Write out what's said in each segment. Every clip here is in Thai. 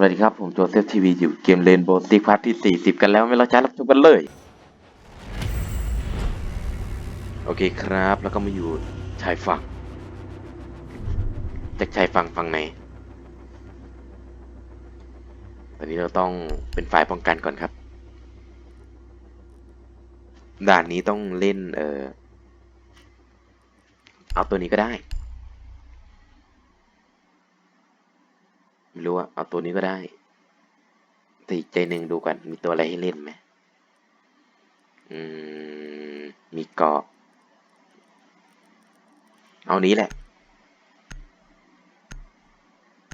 วัสดีครับ ผมโจเซฟทีวีอยู่เกมเลนโบติกพาร์ทที่ 40 กันแล้วไม่เราช้ารับชมกันเลย โอเคครับ แล้วก็มาอยู่ชายฝั่งจากชายฝั่งฝั่งไหน ตอนนี้เราต้องเป็นฝ่ายป้องกันก่อนครับ ด่านนี้ต้องเล่นเออเอาตัวนี้ก็ได้ ไม่รู้อะเอาตัวนี้ก็ได้แต่อีกใจหนึ่งดูก่อนมีตัวอะไรให้เล่นไหมอืมมีเกาะ เอานี้แหละ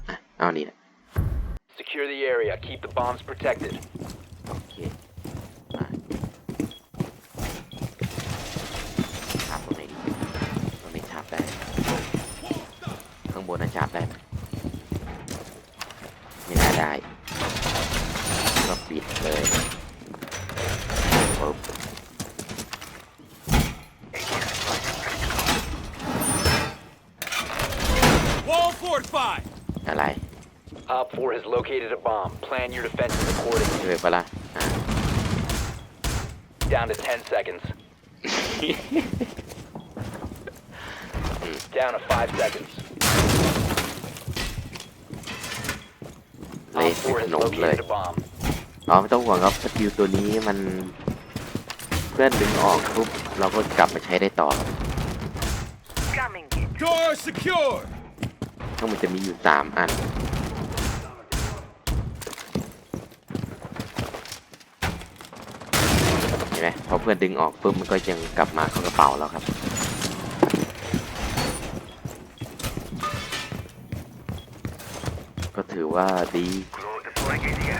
อะเอานี้แหละ Secure the area. Keep the bombs protected. โอเคมาฉาบตรงไหนดีตรงนี้ฉาบได้ ข้างบนน่ะฉาบได้ ไหมไม่น่าได้ ก็ปิดเลยปึ๊บ Wall fortified! อะไร Op 4 has located a bomb. Plan your defenses accordingly. ช่วยปะล่ะอ่ะ Down to 10 seconds. Down to 5 seconds. เลย Op 4 has ขนมเลย located a bomb. อ๋อไม่ต้องห่วงครับสกิลตัวนี้มัน เพื่อนดึงออกปุ๊บเราก็กลับมาใช้ได้ต่อครับ Door secure! ทั้งหมดจะมีอยู่สามอัน เห็นไหมพอเพื่อนดึงออกปุ๊บมันก็ยังกลับมาเข้ากระเป๋าแล้วครับ ก็ถือ ว่าดี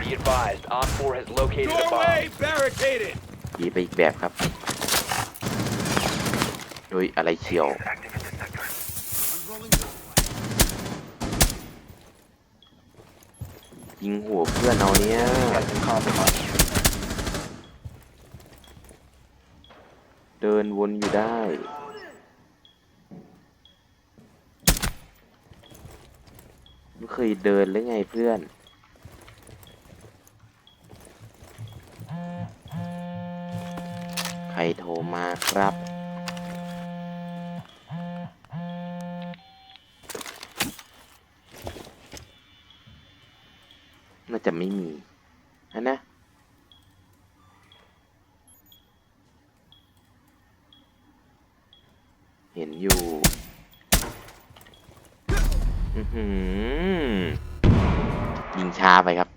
Be advised, Op 4 has located a bomb. Doorway barricaded! ดีไปอีกแบบครับโดยอะไรเฉียว ยิงหัวเพื่อนเอาเนี้ยเดินวนอยู่ได้ ไม่เคยเดินหรือไงเพื่อน ใครโทรมาครับ น่าจะไม่มีอันนะ เห็นอยู่ อือหือ ยิงช้าไปครับ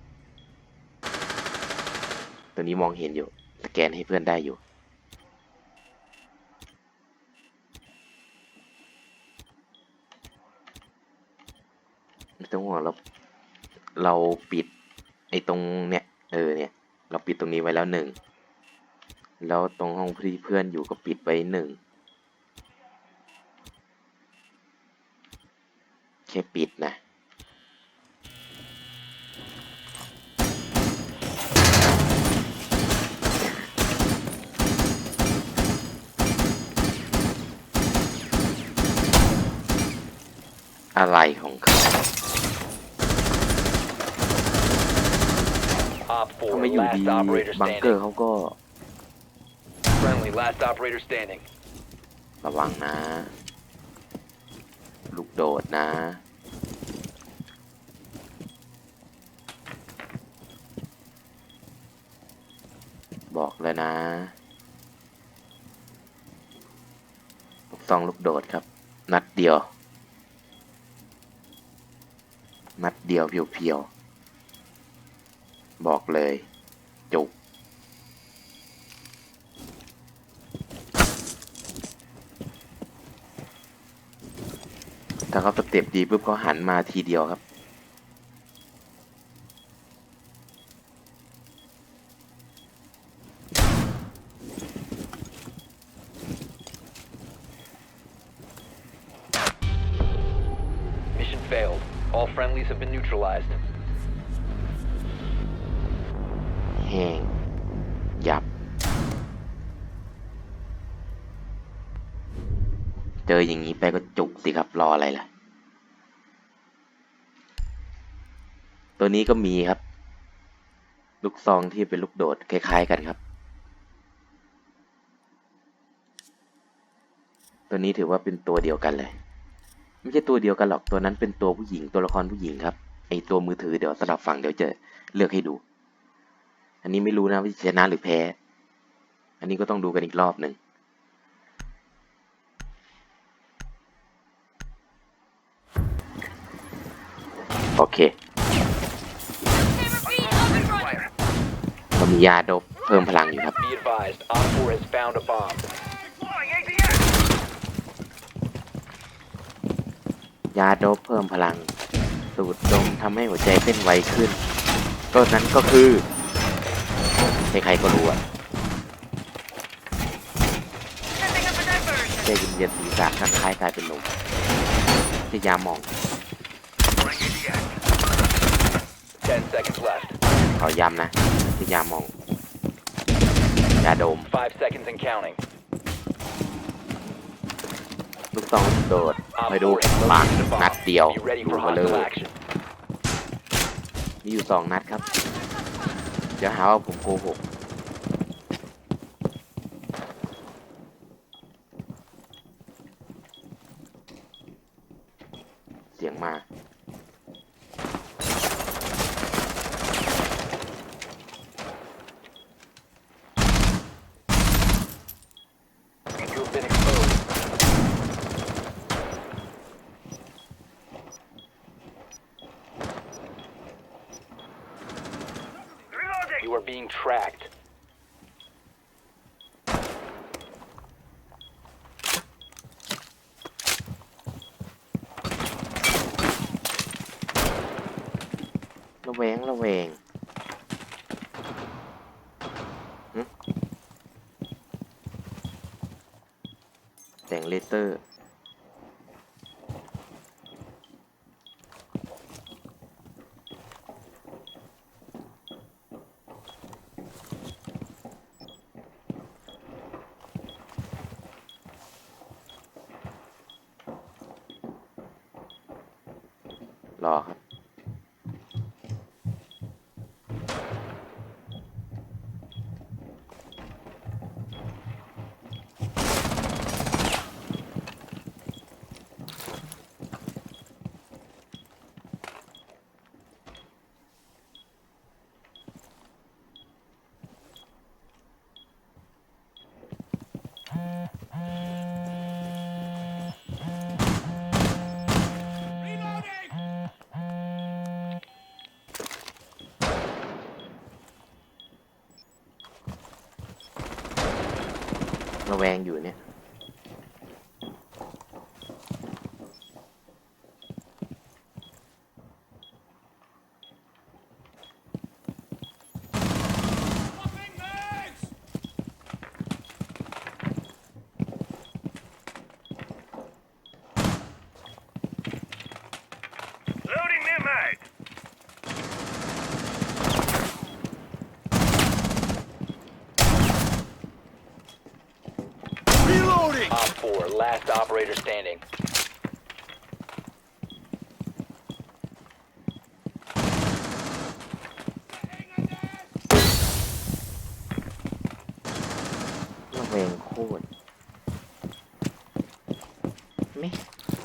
ตัวนี้ม องเห็นอยู่ สแกนให้เพื่อนได้อยู่ ไม่ต้องห่วงเราเราปิดไอ้ตรงเนี่ย เออเนี่ย เราปิดตรงนี้ไว้แล้วหนึ่ง แล้วตรงห้องที่เพื่อนอยู่ก็ปิดไว้หนึ่งแค่ปิดนะ อะไรของเขา Op ทำ 4, ไมอยู่ดี last operator บังเกอร์ standing. เขาก็ Friendly, last operator standing. ระวังนะ ลูกโดดนะ บอกเลยนะลูกซองลูกโดดครับ นัดเดียว นัดเดียวเพียวๆ บอกเลย จุกถ้าเขาสเต็ปดีปุ๊บเขาหันมาทีเดียวครับ All friendlies have been neutralized. แห้งยับ เจออย่างนี้ไปก็จุกสิครับรออะไรล่ะ ตัวนี้ก็มีครับ ลูกซองที่เป็นลูกโดดคล้ายๆกันครับ ตัวนี้ถือว่าเป็นตัวเดียวกันเลย ไม่ใช่ตัวเดียวกันหรอกตัวนั้นเป็นตัวผู้หญิงตัวละครผู้หญิงครับไอตัวมือถือเดี๋ยวสลับฝั่งเดี๋ยวจะเลือกให้ดู อันนี้ไม่รู้นะว่าชนะหรือแพ้ อันนี้ก็ต้องดูกันอีกรอบหนึ่งโอเคเรามียาดบเพิ่มพลังอยู่ครับ Be advised, Op 4 has found a bomb. ยาโดบเพิ่มพลัง สูดดมทำให้หัวใจเต้นไวขึ้นก็นั้นก็คือใครๆก็รู้อะใจเย็นๆศีรษะคล้ายกลายเป็นลมจะยาหมองขอย้ำนะจะยาหมองยาดม ลูกซองโดด Op คอยดู4 has ปัง located a นัด bomb. เดียว Be ready ดู for มาเล hostile ย action. มีอยู่สองนัดครับ เดี๋ยวหาว่าผมโกหก เสียงมา You have been exposed. You are being tracked. ระแวงระแวงหึแสงเลเซอร์ รอครับ ระแวงอยู่เนี่ย Loading new mag. Reloading. Op 4, last operator standing. ระแวงโคตรไม่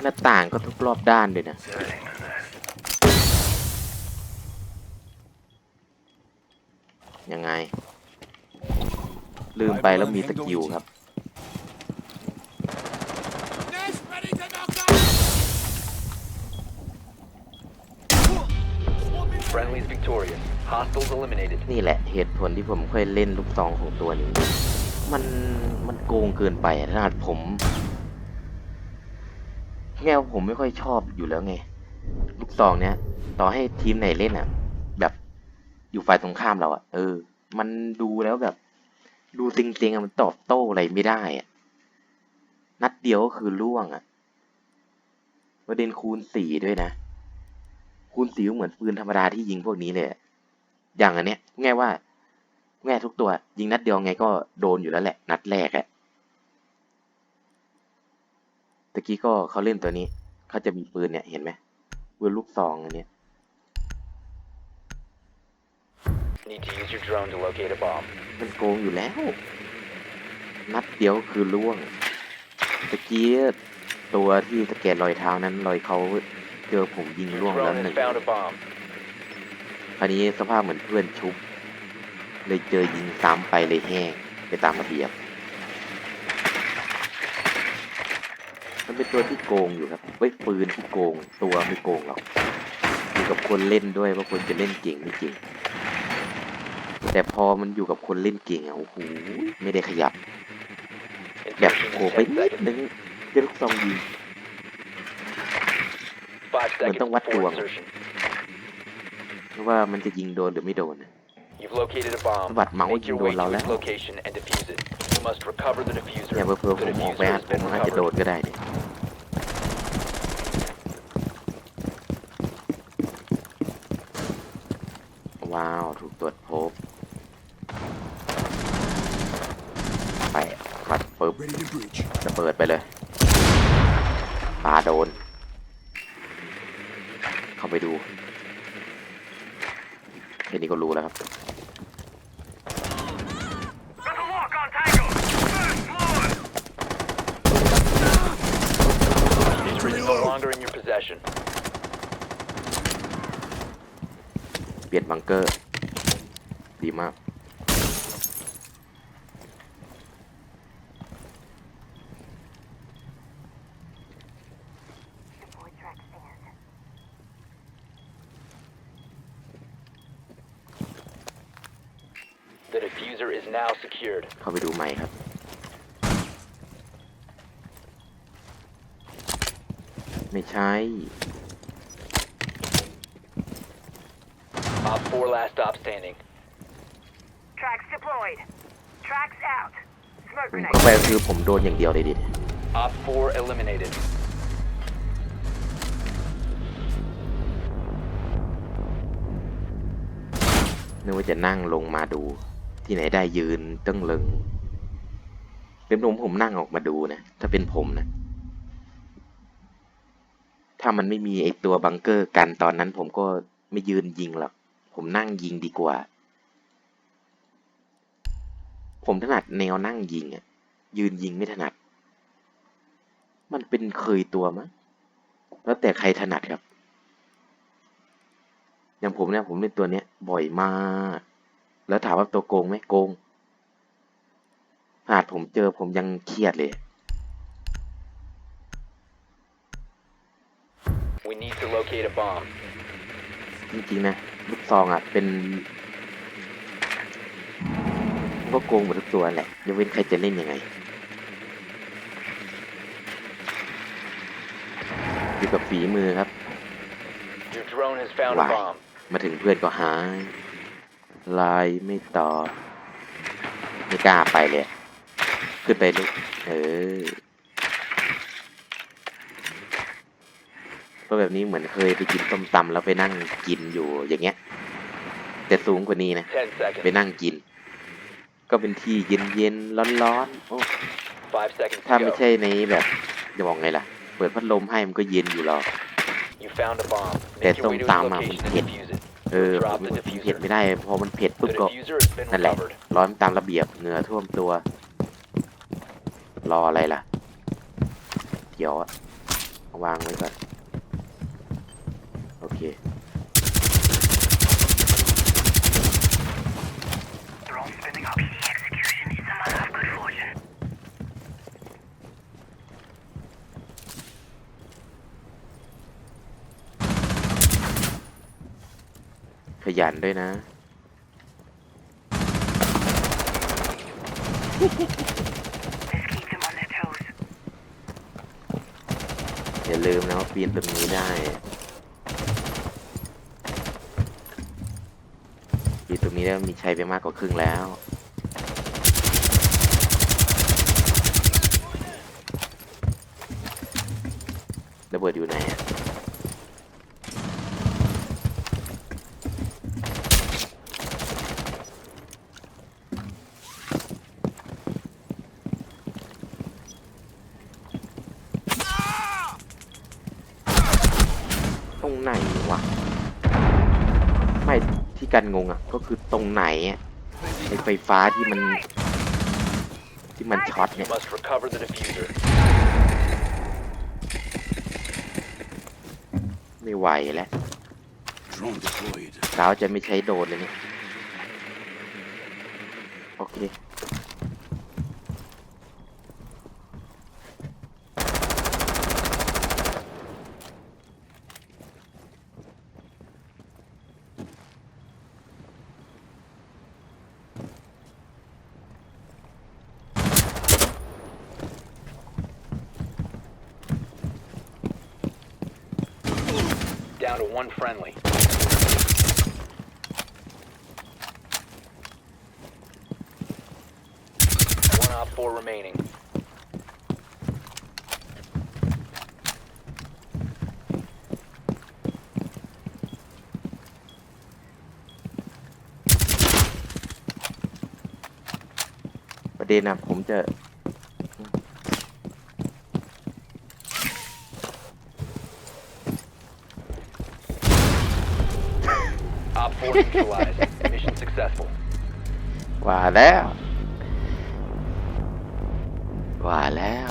หน้าต่างก็ทุกรอบด้านเลยนะ ยังไง ลืมไปแล้วมีสกิลครับ eliminated. นี่แหละเหตุผลที่ผมค่อยเล่นลูกซองของตัวนี้ มันมันโกงเกินไปขนาดผมแง่วผมไม่ค่อยชอบอยู่แล้วไง ลูกซองเนี้ย ต่อให้ทีมไหนเล่นอะ แบบอยู่ฝ่ายตรงข้ามเราอะ เออ มันดูแล้วแบบ ดูจริงๆอะมันตอบโต้อะไรไม่ได้อะ นัดเดียวก็คือล่วงอะประเด็นคูณสี่ด้วยนะ คูณสี่เหมือนปืนธรรมดาที่ยิงพวกนี้เลย อะอย่างอันเนี้ยง่ายว่าง่ายทุกตัว ยิงนัดเดียวไงก็โดนอยู่แล้วแหละ นัดแรกอะตะกี้ก็เขาเล่นตัวนี้เขาจะมีปืนเนี่ยเห็นไหมปืนลูกซองอันเนี้ย Need to use your drone to locate a bomb. มันโกงอยู่แล้ว นัดเดียวคือล่วงตะกี้ตัวที่สแกนรอยเท้านั้นรอยเขาเจอผมยิง Your ล่วงแล้ว drone หนึ่ has ง found a bomb. คราวนี้สภาพเหมือนเพื่อนชุบ เลยเจอยิงซ้ำไปเลยแห้งไปตามระเบียบ มันเป็นตัวที่โกงอยู่ครับเว้ยปืนที่โกงตัวไม่โกงหรอกอยู่กับคนเล่นด้วยว่าคนจะเล่นเก่งไม่เก่งแต่พอมันอยู่กับคนเล่นเก่งอะโอ้โหไม่ได้ขยับ แบบ Insertion โผ in ล่ไป10นิด seconds. นึงเจะลูกซองยิง Five Mình seconds tông bắt before chuồng. insertion. เพราะ ว่ามันจะยิงโดนหรือไม่โดนนะ You've located a bomb. สะบัดเมาส์ Make ยิง your โด way น to เรา its แล้ว location and defuse it. You must recover the diffuser. เนี่ยเพื่อ The ผมออกไป diffuser อะ has ผม been อาจจะโดน recovered. ก็ได้เนี่ยว้าว ถูกตรวจพบ ไปขัดปึ๊บ Ready to breach. จะเปิดไปเลยปาโดน เข้าไปดู แค่นี้ก็รู้แล้วครับ Got the lock on Tango. First blood. Diffuser is no longer in your possession. เปลี่ยนบังเกอร์ ดีมาก The diffuser is now secured. เข้าไปดูใหม่ครับ ไม่ใช่ Op 4 last stop standing. Tracks deployed. Tracks out. Smoke ผม grenade. เข้าไปก็คือผมโดนอย่างเดียวเลยดิ Op 4 eliminated. นึกว่าจะนั่งลงมาดู ที่ไหนได้ยืนตึ้งลึงเป็นผมผมนั่งออกมาดูนะ ถ้าเป็นผมนะ ถ้ามันไม่มีไอตัวบังเกอร์กันตอนนั้นผมก็ไม่ยืนยิงหรอก ผมนั่งยิงดีกว่า ผมถนัดแนวนั่งยิงอะยืนยิงไม่ถนัด มันเป็นเคยตัวมั้งแล้วแต่ใครถนัดครับ อย่างผมเนี่ยผมเล่นตัวเนี้ยบ่อยมาก แล้วถามว่าตัวโกงไหมโกงหากผมเจอผมยังเครียดเลย We need to locate a bomb. จริงๆนะลูกซองอะเป็นมันก็โกงหมดทุกตัวแหละยกเว้นใครจะเล่นยังไงอยู่กับฝีมือครับ Your drone has found a Wow. bomb. มาถึงเพื่อนก็หาย ไลน์ไม่ตอบไม่กล้าไปเลยขึ้นไปลูกเออก็แบบนี้เหมือนเคยไปกินส้มตำแล้วไปนั่งกินอยู่อย่างเงี้ย แต่สูงกว่านี้นะ10ไป seconds. นั่งกิน ก็เป็นที่เย็นๆร้อนๆโอ้5 seconds ถ้า to ไม่ go. ใช่ในแบบจะบอกไงล่ะ เปิดพัดลมให้มันก็เย็นอยู่หรอก You found a bomb. Để Make your way to its tông tạm mà เออผมเป็นเผ็ดไม่ได้ พอมันเผ็ดปุ๊บก็นั่นแหละ ร้อนตามระเบียบเหงื่อท่วมตัว รออะไรล่ะ เดี๋ยวอวางไว้ก่อน โอเค ยันด้วยนะ อย่าลืมนะว่าปีนตรงนี้ได้ปีนตรงนี้ได้มีชัยไปมากกว่าครึ่งแล้วระเบิดอยู่ไหน อะตรงไหนวะไม่ที่กันงงอะ ก็คือตรงไหนอะไอไฟฟ้าที่มันที่มันช็อต You เนี่ย must recover the diffuser. ไม่ไหวแล้ว Drone deployed. สาวจะไม่ใช้โดรนเลยเนี่ย โอเค op four remaining. ประเด็นนะผมจะ Op four neutralized. Mission successful. ว่าแล้ว ว่าแล้ว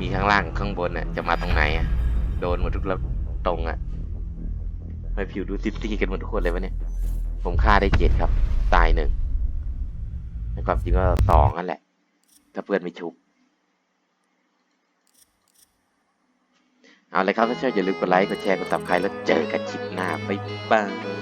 มีข้างล่างข้างบนอะจะมาตรงไหนอะ โดนหมดทุกระตรงอะไปผิวดูซิตี้กันหมดทุกคนเลยวะเนี่ย ผมฆ่าได้เจ็ดครับ ตายหนึ่งในความจริงก็สองนั่นแหละ ถ้าเพื่อนไม่ชุบ เอาเลยครับถ้าชอบอย่าลืมกดไลค์ กดแชร์ กดซับสไครแล้วเจอกันคลิปหน้า บ๊ายบาย